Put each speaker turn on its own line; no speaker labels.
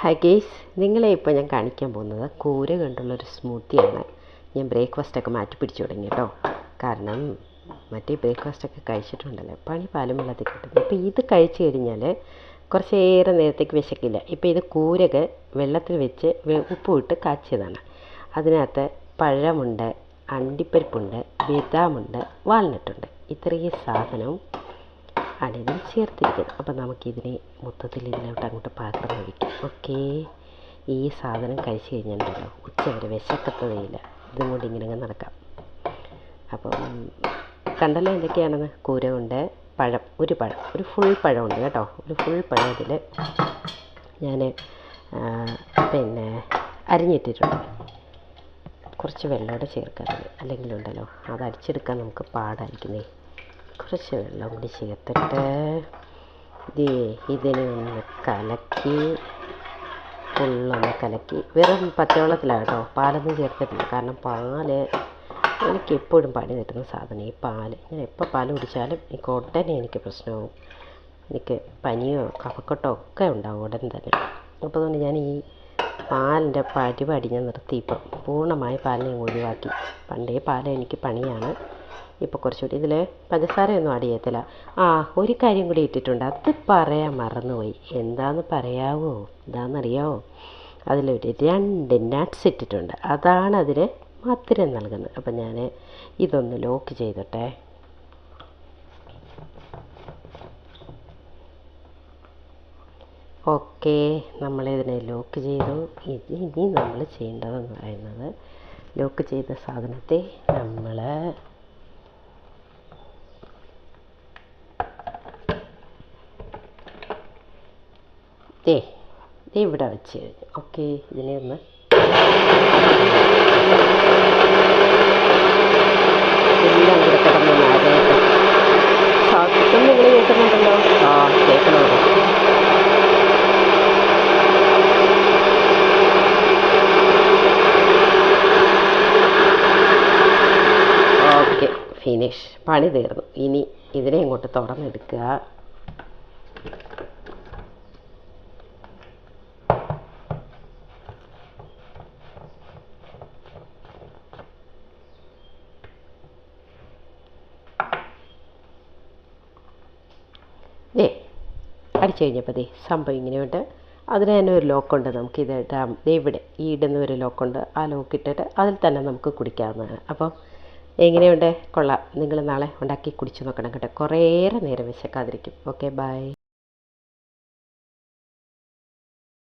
Hi guys നിങ്ങളെ ഇപ്പോൾ ഞാൻ കാണിക്കാൻ പോകുന്നത് കൂര കൊണ്ടുള്ളൊരു സ്മൂത്തിയാണ് ഞാൻ ബ്രേക്ക്ഫാസ്റ്റൊക്കെ മാറ്റി പിടിച്ചു തുടങ്ങി കേട്ടോ കാരണം മറ്റേ ബ്രേക്ക്ഫാസ്റ്റൊക്കെ കഴിച്ചിട്ടുണ്ടല്ലോ പണി പാലും വെള്ളത്തിൽ അപ്പോൾ ഇത് കഴിച്ചു കഴിഞ്ഞാൽ കുറച്ചേറെ നേരത്തേക്ക് വിശക്കില്ല. ഇപ്പോൾ ഇത് കൂരക വെള്ളത്തിൽ വെച്ച് ഉപ്പുമിട്ട് കാച്ചിയതാണ്. അതിനകത്ത് പഴമുണ്ട് അണ്ടിപ്പരിപ്പുണ്ട് ബദാമുണ്ട് വാൾനട്ടുണ്ട് ഇത്രയും സാധനവും ആണ് ചേർത്തിരിക്കുന്നു. ചേർത്തിരിക്കുന്നത് അപ്പം നമുക്കിതിനെ മൊത്തത്തിൽ ഇതിലോട്ട് അങ്ങോട്ട് പാത്രം ഒഴിക്കാം. ഓക്കേ. ഈ സാധനം കഴിച്ചു കഴിഞ്ഞാൽ ഉണ്ടല്ലോ ഉച്ച വരെ വിശക്കത്തതേയില്ല. ഇതും കൊണ്ട് ഇങ്ങനെ അങ്ങ് നടക്കാം. അപ്പം കണ്ടല്ലോ എന്തൊക്കെയാണെന്ന്? കൂര കൊണ്ട് പഴം ഒരു പഴം ഒരു ഫുൾ പഴമുണ്ട് കേട്ടോ. ഒരു ഫുൾ പഴം ഇതിൽ ഞാൻ പിന്നെ അരിഞ്ഞിട്ടിട്ടുണ്ട്. കുറച്ച് വെള്ളമോടെ ചേർക്കാറുണ്ട്. അല്ലെങ്കിലുണ്ടല്ലോ അത് അരിച്ചെടുക്കാൻ നമുക്ക് പാടായിരിക്കുന്നേ. കുറച്ച് വെള്ളം കൂടി ചേർത്തിട്ട് ദേ ഇതിനെ ഒന്ന് കലക്കി ഫുള്ളൊന്ന് കലക്കി. വെറും പച്ചവെള്ളത്തിലാണ് കേട്ടോ പാലൊന്നും ചേർത്തിട്ടില്ല കാരണം പാൽ എനിക്ക് എപ്പോഴും പണി തരുന്ന സാധനം ഈ പാൽ ഞാൻ എപ്പോൾ പാൽ കുടിച്ചാലും എനിക്ക് ഉടനെ എനിക്ക് പ്രശ്നമാവും. എനിക്ക് പനിയോ കഫക്കെട്ടോ ഒക്കെ ഉണ്ടാവും ഉടൻ തന്നെ. അപ്പോൾ അതുകൊണ്ട് ഞാൻ ഈ പാലിന്റെ പരിപാടി ഞാൻ നിർത്തി. ഇപ്പം പൂർണമായി പാലിനെ ഒഴിവാക്കി. പണ്ടേ പാൽ എനിക്ക് പണിയാണ്. ഇപ്പോൾ കുറച്ചുകൂടി ഇതിൽ പഞ്ചസാരയൊന്നും ആഡ് ചെയ്യത്തില്ല. ആ ഒരു കാര്യം കൂടി ഇട്ടിട്ടുണ്ട്. അത് പറയാൻ മറന്നുപോയി. എന്താന്ന് പറയാവോ? എന്താണെന്നറിയാവോ അതിലൊരു രണ്ട് നട്ട്സ് ഇട്ടിട്ടുണ്ട്. അതാണ് അതിന് മധുരം നൽകുന്നത്. അപ്പം ഞാൻ ഇതൊന്ന് ലോക്ക് ചെയ്തോട്ടെ. ഓക്കെ നമ്മളിതിനെ ലോക്ക് ചെയ്തു. ഇനി നമ്മൾ ചെയ്യേണ്ടതെന്ന് പറയുന്നത് ലോക്ക് ചെയ്ത സാധനത്തെ നമ്മൾ ദേ ദേ ഇവിടെ വെച്ച്. കഴിഞ്ഞു ഓക്കെ ഇതിനെ ഒന്ന്. എല്ലാം കൂടെ കിടന്ന് ശബ്ദം നിങ്ങൾ കേൾക്കുന്നുണ്ടല്ലോ. ആ കേൾക്കണമല്ലോ ഫിനിഷ്. പണി തീർന്നു. ഇനി ഇതിനെ ഇങ്ങോട്ട് തുറന്നെടുക്കുക. ദേ അടിച്ചു കഴിഞ്ഞപ്പോൾ ദേ സംഭവം ഇങ്ങനെയുണ്ട് അതിന് തന്നെ ഒരു ലോക്കുണ്ട് നമുക്ക് ഇത് ഇടാം ഇവിടെ ഈ ഇടുന്ന ഒരു ലോക്കുണ്ട് ആ ലോക്ക് ഇട്ടിട്ട് അതിൽ തന്നെ നമുക്ക് കുടിക്കാവുന്നതാണ്. അപ്പം എങ്ങനെയുണ്ട്? കൊള്ളാം. നിങ്ങൾ നാളെ ഉണ്ടാക്കി കുടിച്ച് നോക്കണം കേട്ടോ. കുറേയേറെ നേരം വിശക്കാതിരിക്കും. Okay bye